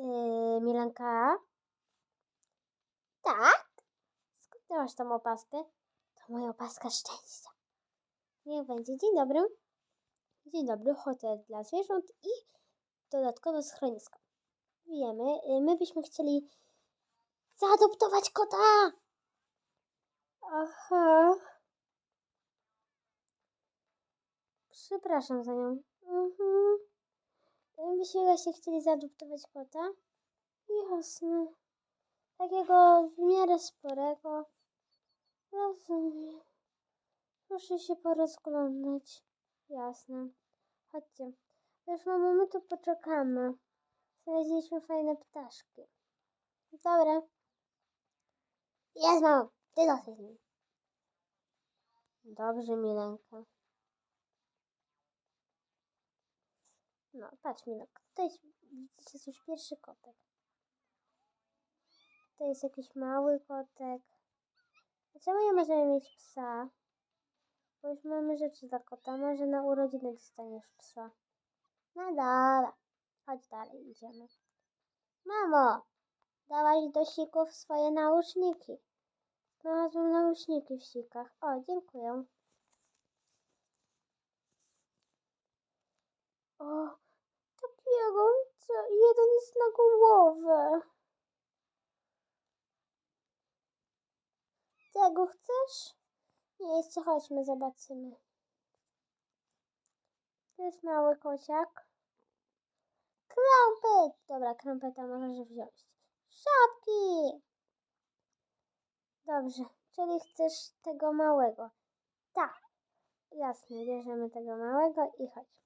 Yy, Milenka? Tak? Skąd ty masz tą opaskę? To moja opaska szczęścia. Niech będzie. Dzień dobry. Dzień dobry, hotel dla zwierząt i dodatkowe schronisko. Wiemy, yy, my byśmy chcieli zaadoptować kota. Aha. Przepraszam za nią. Mhm. Byśmy właśnie chcieli zaadoptować kota. Jasne. Takiego w miarę sporego. Rozumiem. Proszę się porozglądać. Jasne. Chodźcie. Już mamo, my tu poczekamy. Znaleźliśmy fajne ptaszki. Dobra. Jest mamo. Ty dosyć. Dobrze, Milenka. No, patrz Milek. To jest, widzicie, jest już pierwszy kotek. To jest jakiś mały kotek. Dlaczego nie możemy mieć psa? Bo już mamy rzeczy dla kota. Może na urodziny dostaniesz psa. No dobra. Chodź dalej, idziemy. Mamo! Dałaś do sików swoje nauczniki. Znalazłem nauczniki w sikach. O, dziękuję. O, takiego, co jeden jest na głowę. Tego chcesz? Nie, jeszcze chodźmy, zobaczymy. To jest mały kociak. Krampet! Dobra, krampeta możesz wziąć. Szapki! Dobrze, czyli chcesz tego małego. Tak. Jasne, bierzemy tego małego i chodź.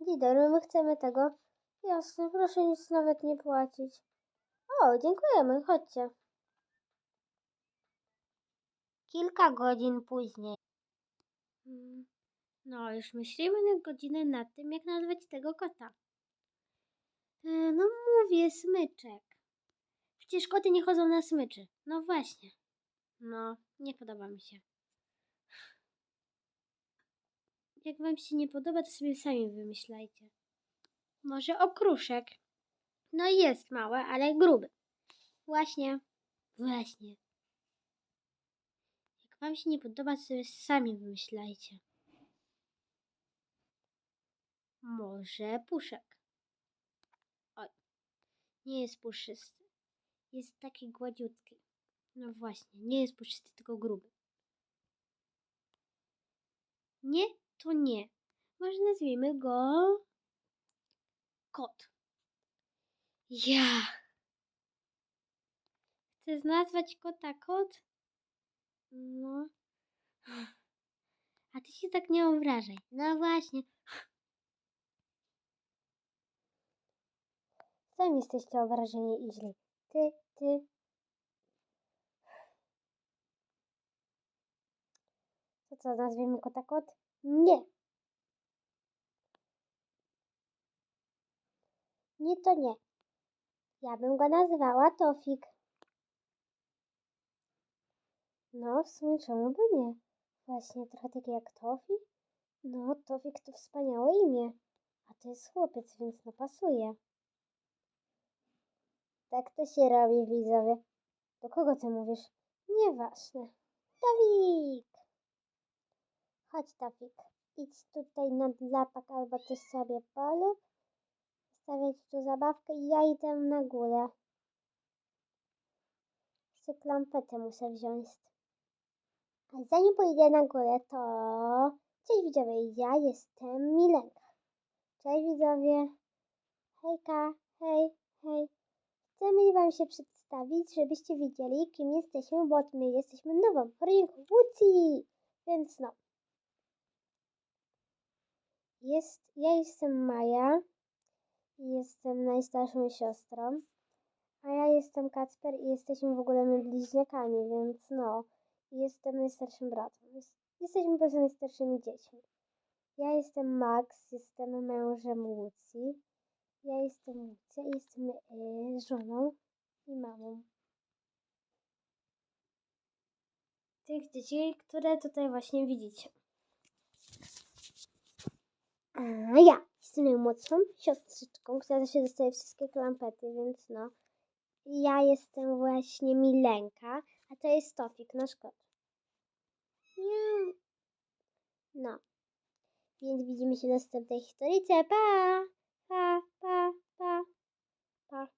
Lider, my chcemy tego. Jasne, proszę nic nawet nie płacić. O, dziękujemy, chodźcie. Kilka godzin później. Mm, No, już myślimy na godzinę nad tym, jak nazwać tego kota. E, No mówię, smyczek. Przecież koty nie chodzą na smyczy. No właśnie. No, nie podoba mi się. Jak wam się nie podoba, to sobie sami wymyślajcie. Może okruszek. No jest mały, ale gruby. Właśnie. Właśnie. Jak wam się nie podoba, to sobie sami wymyślajcie. Może puszek. Oj, nie jest puszysty. Jest taki gładziutki. No właśnie, nie jest puszysty, tylko gruby. Nie, to nie. Może nazwijmy go kot. Ja. Chcesz nazwać kota kot? No. A ty się tak nie obrażaj. No właśnie. Sami jesteście obrażeni i źli. Ty, ty. To co, nazwiemy kota kot? Nie. Nie, to nie. Ja bym go nazwała Tofik. No, w sumie czemu by nie? Właśnie trochę takie jak Tofi. No, Tofik to wspaniałe imię. A to jest chłopiec, więc no pasuje. Tak to się robi, widzowie. Do kogo ty mówisz? Nieważne. Tofik! Chodź, Tofik. Idź tutaj na dlapak albo coś sobie polub. Stawiać tu zabawkę i ja idę na górę. Jeszcze klampetę muszę wziąć. A zanim pójdę na górę, to... Cześć widzowie, ja jestem Milenka. Cześć widzowie. Hejka, hej, hej. Chcemy wam się przedstawić, żebyście wiedzieli, kim jesteśmy, bo my jesteśmy nową rynku Łucji. Więc no. Jest, ja jestem Maja. Jestem najstarszą siostrą. A ja jestem Kacper i jesteśmy w ogóle my bliźniakami, więc no. Jestem najstarszym bratem. Jest, jesteśmy po prostu najstarszymi dziećmi. Ja jestem Max, jestem mężem Łucji. Ja jestem Łucja i jestem e, żoną i mamą. Tych dzieci, które tutaj właśnie widzicie. A ja jestem najmłodszą siostrzyczką, która zawsze dostaje wszystkie klampety, więc no. Ja jestem właśnie Milenka, a to jest Tofik, nasz kot. Miau. No. Więc widzimy się w następnej historyjce. Pa! Pa, pa, pa, pa.